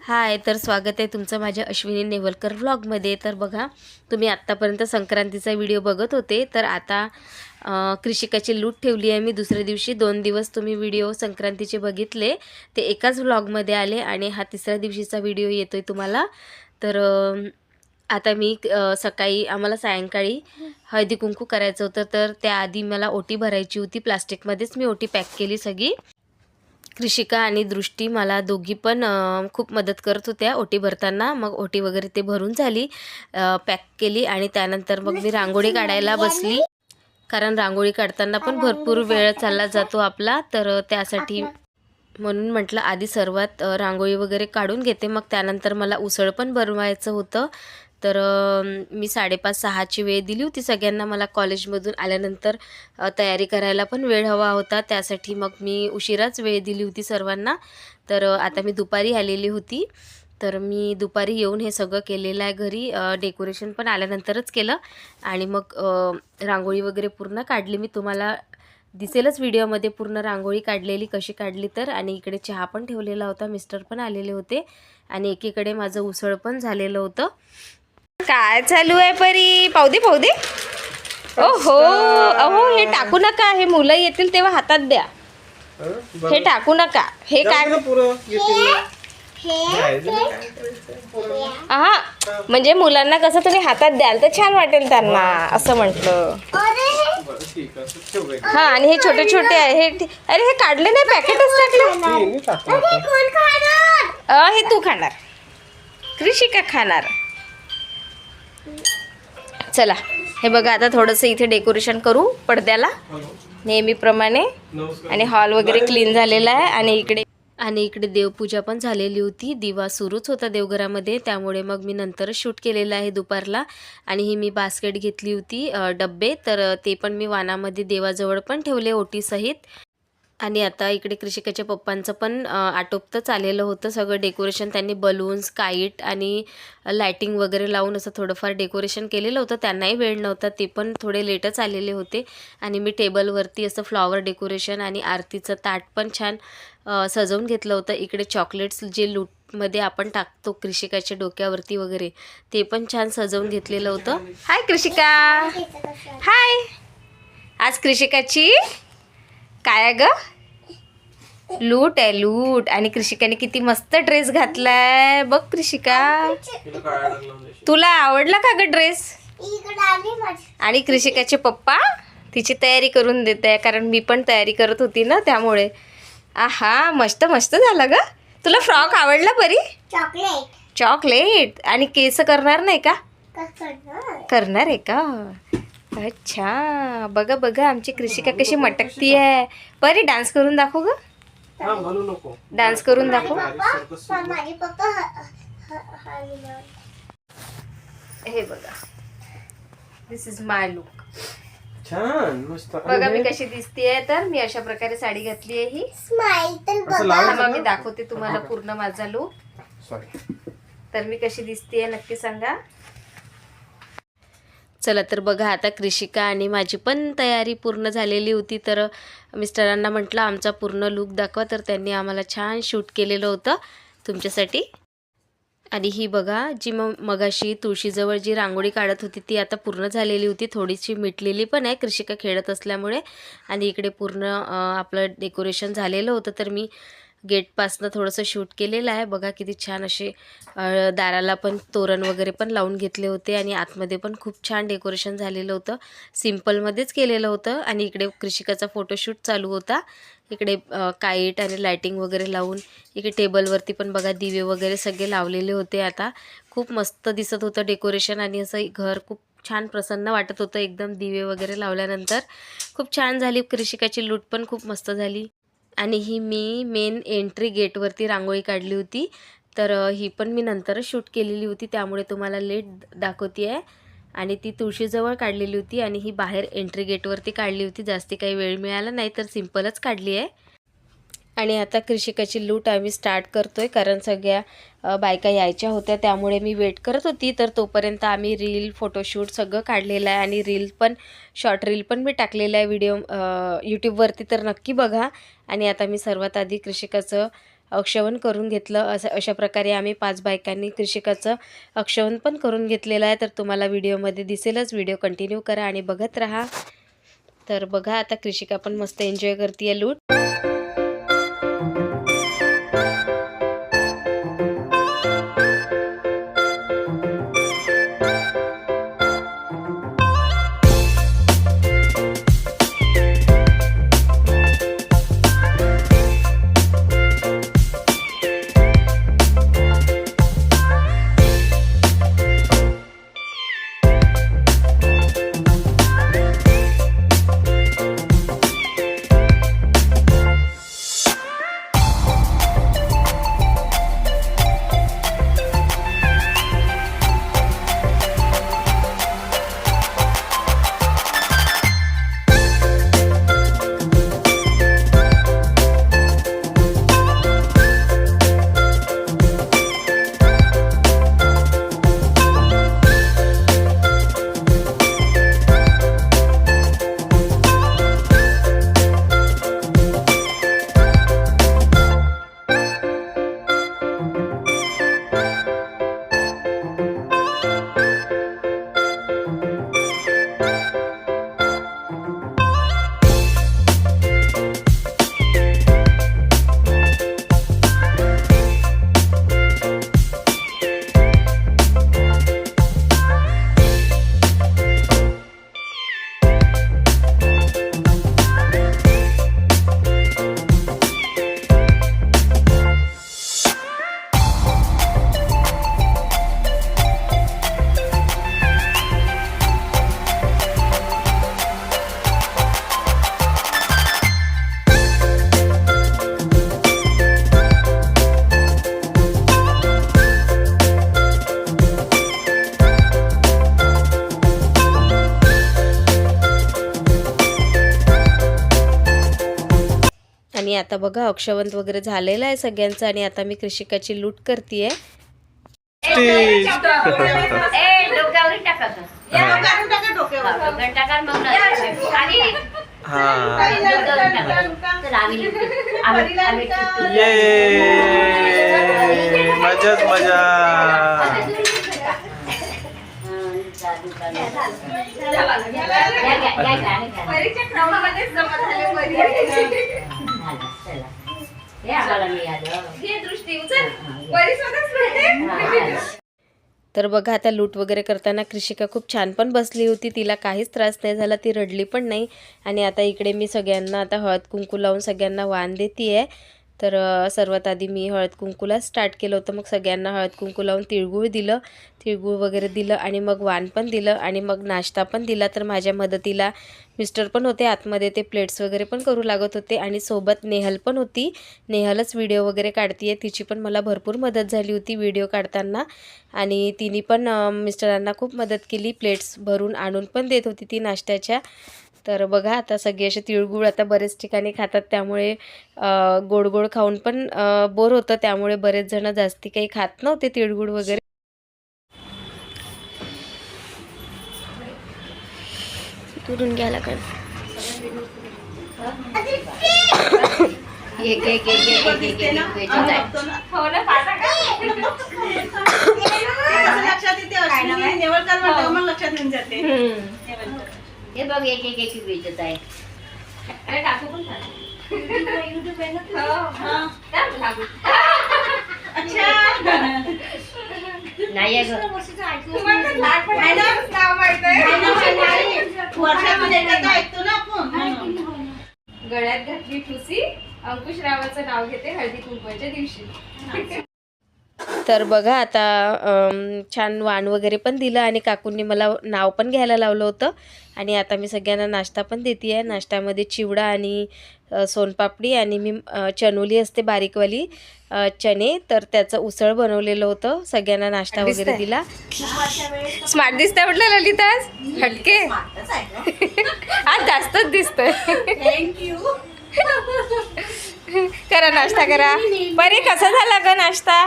हाय तर स्वागत आहे तुमचं माझ्या अश्विनी नेवलकर व्लॉगमध्ये तर बघा तुम्ही आत्तापर्यंत संक्रांतीचा व्हिडिओ बघत होते तर आता कृषिकाची लूट ठेवली आहे. मी दुसऱ्या दिवशी दोन दिवस तुम्ही व्हिडिओ संक्रांतीचे बघितले. ते एकाच व्लॉगमध्ये आले आणि हा तिसऱ्या दिवशीचा व्हिडिओ येतो आहे तुम्हाला. तर आता मी सकाळी आम्हाला सायंकाळी हळदी कुंकू करायचं होतं तर त्याआधी मला ओटी भरायची होती. प्लास्टिकमध्येच मी ओटी पॅक केली सगळी. कृषिका आणि दृष्टी मला दोघी पण खूप मदत करत होत्या. ओटी भरताना मग ओटी वगैरे ते भरून झाली पॅक केली आणि त्यानंतर मग मी रांगोळी काढायला बसली. कारण रांगोळी काढताना पण भरपूर वेळ चालला जातो आपला तर त्यासाठी म्हणून म्हटलं आधी सर्वात रांगोळी वगैरे काढून घेते. मग त्यानंतर मला उसळ पण बनवायचं होतं. तर मी साडेपाच सहाची वेळ दिली होती. सगळ्यांना मला कॉलेजमधून आल्यानंतर तयारी करायला पण वेळ हवा होता. त्यासाठी मग मी उशिराच वेळ दिली होती सर्वांना. तर आता मी दुपारी आलेली होती. तर मी दुपारी येऊन हे सगळं केलेलं आहे घरी. डेकोरेशन पण आल्यानंतरच केलं. आणि मग रांगोळी वगैरे पूर्ण काढली. मी तुम्हाला दिसेलच व्हिडिओमध्ये पूर्ण रांगोळी काढलेली कशी काढली तर. आणि इकडे चहा पण ठेवलेला होता. मिस्टर पण आलेले होते. आणि एकीकडे माझं उसळ पण झालेलं होतं. काय चालू आहे परी? पाहू दे पाहू दे. ओहो अहो हे टाकू नका. हे मुलं येतील तेव्हा हातात द्या. हे टाकू नका. हे काय? हा म्हणजे मुलांना कसं तुम्ही हातात द्याल तर छान वाटेल त्यांना असं म्हटलं. हा. आणि हे छोटे छोटे आहे. हे अरे हे काढले नाही पॅकेटच टाकले. अ, हे तू खाणार. कृषिका खाणार. चला हे बघा आता थोडंसं इथे डेकोरेशन करू पडद्याला. नेहमीप्रमाणे. आणि हॉल वगैरे क्लीन झालेला आहे. आणि इकडे आणि इकडे देवपूजा पण झालेली होती. दिवा सुरूच होता देवघरामध्ये. त्यामुळे मग मी नंतरच शूट केलेलं आहे दुपारला. आणि ही मी बास्केट घेतली होती डब्बे. तर ते पण मी वानामध्ये देवाजवळ पण ठेवले ओटीसहित आणि आता इकडे कृषिकाच्या पप्पांचं पण आटोपतंच आलेलं होतं. सगळं डेकोरेशन त्यांनी बलून्स काईट आणि लायटिंग वगैरे लावून असं थोडंफार डेकोरेशन केलेलं होतं. त्यांनाही वेळ नव्हता ते पण थोडे लेटच आलेले होते. आणि मी टेबलवरती असं फ्लॉवर डेकोरेशन आणि आरतीचं ताट पण छान सजवून घेतलं होतं. इकडे चॉकलेट्स जे लूटमध्ये आपण टाकतो कृषिकाच्या डोक्यावरती वगैरे ते पण छान सजवून घेतलेलं होतं. हाय कृषिका. हाय आज कृषिकाची काय ग? लूट आहे लूट. आणि कृषिकाने किती मस्त ड्रेस घातलाय. बघ कृषिका. तुला आवडला का ग ड्रेस आणि कृषिकाचे पप्पा? तिची तयारी करून देत आहे कारण मी पण तयारी करत होती ना त्यामुळे. आहा मस्त मस्त झालं ग. तुला फ्रॉक आवडला बरी चॉकलेट. चॉकलेट. आणि केस करणार नाही का? करणार आहे का? अच्छा बघा बघा आमची कृषिका कशी मटकती आहे बरी डान्स करून दाखव ग. डान्स करून दाखव. माझे पप्पा हनुमान हे बघा. दिस इज माय लुक छान मस्त. बघा मी कशी दिसतेय तर मी अशा प्रकारे साडी घातली आहे ही. स्माइल तर असं बघा. थांबा, मी दाखवते तुम्हाला पूर्ण माझा लुक सॉरी तर मी कशी दिसतेय नक्की सांगा. चला तर बघा आता कृषिका आणि माझी पण तयारी पूर्ण झालेली होती तर मिस्टरांना म्हटलं आमचा पूर्ण लुक दाखवा. तर त्यांनी आम्हाला छान शूट केलेलं होतं तुमच्यासाठी. आणि ही बघा जी मग मगाशी तुळशीजवळ जी रांगोळी काढत होती ती आता पूर्ण झालेली होती. थोडीशी मिटलेली पण आहे कृषिका खेळत असल्यामुळे. आणि इकडे पूर्ण आपलं डेकोरेशन झालेलं होतं तर मी गेटपासनं थोडंसं शूट केलेलं आहे. बघा किती छान असे दाराला पण तोरण वगैरे पण लावून घेतले होते आणि आतमध्ये पण खूप छान डेकोरेशन झालेलं होतं. सिम्पलमध्येच केलेलं होतं आणि इकडे कृषिकाचा फोटोशूट चालू होता. इकडे काईट आणि लायटिंग वगैरे लावून इकडे टेबलवरती पण बघा दिवे वगैरे सगळे लावलेले होते आता. खूप मस्त दिसत होतं डेकोरेशन आणि असं घर खूप छान प्रसन्न वाटत होतं. एकदम दिवे वगैरे लावल्यानंतर खूप छान झाली. कृषिकाची लूट पण खूप मस्त झाली. आणि ही मी मेन एंट्री गेटवरती रांगोळी काढली होती. तर ही पण मी नंतरच शूट केलेली होती. त्यामुळे तुम्हाला लेट दाखवते आहे आणि ती तुळशीजवळ काढलेली होती आणि ही बाहेर एंट्री गेटवरती काढली होती. जास्ती काही वेळ मिळाला नाही तर सिम्पलच काढली आहे आणि आता कृषिकाची लूट आम्ही स्टार्ट करतोय कारण सगळ्या बायका यायच्या होत्या त्यामुळे मी वेट करत होती. तर तोपर्यंत आम्ही रील फोटोशूट सगळं काढलेलं आहे आणि रील पण शॉर्ट रील पण मी टाकलेलं आहे व्हिडिओ यूट्यूबवरती तर नक्की बघा. आणि आता मी सर्वात आधी कृषिकाचं अक्षवण करून घेतलं. असं अशा प्रकारे आम्ही पाच बायकांनी कृषिकाचं अक्षवण पण करून घेतलेलं आहे. तर तुम्हाला व्हिडिओमध्ये दिसेलच. व्हिडिओ कंटिन्यू करा आणि बघत राहा. तर बघा आता कृषिका पण मस्त एन्जॉय करते लूट. आता बघा अक्षवंत वगैरे झालेलं आहे सगळ्यांचं आणि आता मी कृषिकाची लूट करते Stitch. हा मजा तर बघा आता लूट वगैरे करताना कृषिका खूप छान पण बसली होती. तिला काहीच त्रास नाही झाला ती रडली पण नाही. आणि आता इकडे मी सगळ्यांना आता हळद कुंकू लावून सगळ्यांना वाण देते आहे तर सर्वात आधी मी हळद कुंकूला स्टार्ट केलं होतं. मग सगळ्यांना हळद कुंकू लावून तिळगुळ दिलं. तिळगुळ वगैरे दिलं आणि मग वाण पण दिलं आणि मग नाश्ता पण दिला. तर माझ्या मदतीला मिस्टर पण होते. आतमध्ये ते प्लेट्स वगैरे पण करू लागत होते आणि सोबत नेहल पण होती. नेहलच व्हिडिओ वगैरे काढतीये. तिची पण मला भरपूर मदत झाली होती व्हिडिओ काढताना. आणि तिने पण मिस्टरांना खूप मदत केली. प्लेट्स भरून आणून पण देत होती ती नाश्त्याच्या. तर बघा आता सगळे असे तिळगुळ आता बरेच ठिकाणी खातात त्यामुळे गोड गोड खाऊन पण बोर होतं त्यामुळे बरेच जण जास्ती काही खात नव्हते तिळगुळ वगैरे दुरून घ्यायला का एक एक एक एक एक एक एक वेचत आहे. हे बघ एक एक एक वेचत आहे. नाही. आहे गं. गळ्यात घातली ठुसी अंकुशरावाचं नाव घेते हळदी कुंकवाच्या दिवशी तर बघा आता छान वाण वगैरे पण दिलं आणि काकूंनी मला नाव पण घ्यायला लावलं होतं. आणि आता मी सगळ्यांना नाश्ता पण देते आहे नाश्त्यामध्ये चिवडा आणि सोनपापडी आणि मी चनोली असते बारीकवाली चणे. तर त्याचं उसळ बनवलेलं होतं. सगळ्यांना नाश्ता वगैरे दिला. स्मार्ट दिसतंय म्हटलं ललिता? हटके. आज जास्तच दिसतंय. करा नाश्ता करा. बरे कसा झाला ग नाश्ता?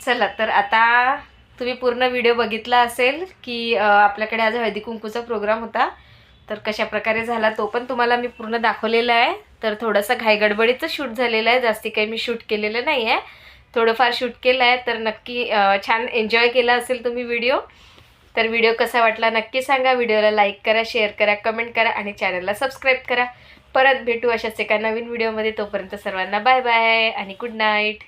चला तर आता तुम्ही पूर्ण व्हिडिओ बघितला असेल की आपल्याकडे आज हळदी कुंकूचा प्रोग्राम होता. तर कशा प्रकारे झाला तो पण तुम्हाला मी पूर्ण दाखवलेला आहे. तर थोडंसं घाईगडबडीचं शूट झालेलं आहे. जास्ती काही मी शूट केलेलं नाही आहे. थोडंफार शूट केलं आहे तर नक्की छान एन्जॉय केला असेल तुम्ही व्हिडिओ. तर व्हिडिओ कसा वाटला नक्की सांगा. व्हिडिओला लाईक करा शेअर करा कमेंट करा आणि चॅनलला सबस्क्राईब करा. परत भेटू अशाच एका नवीन व्हिडिओमध्ये तोपर्यंत सर्वांना बाय बाय आणि गुड नाईट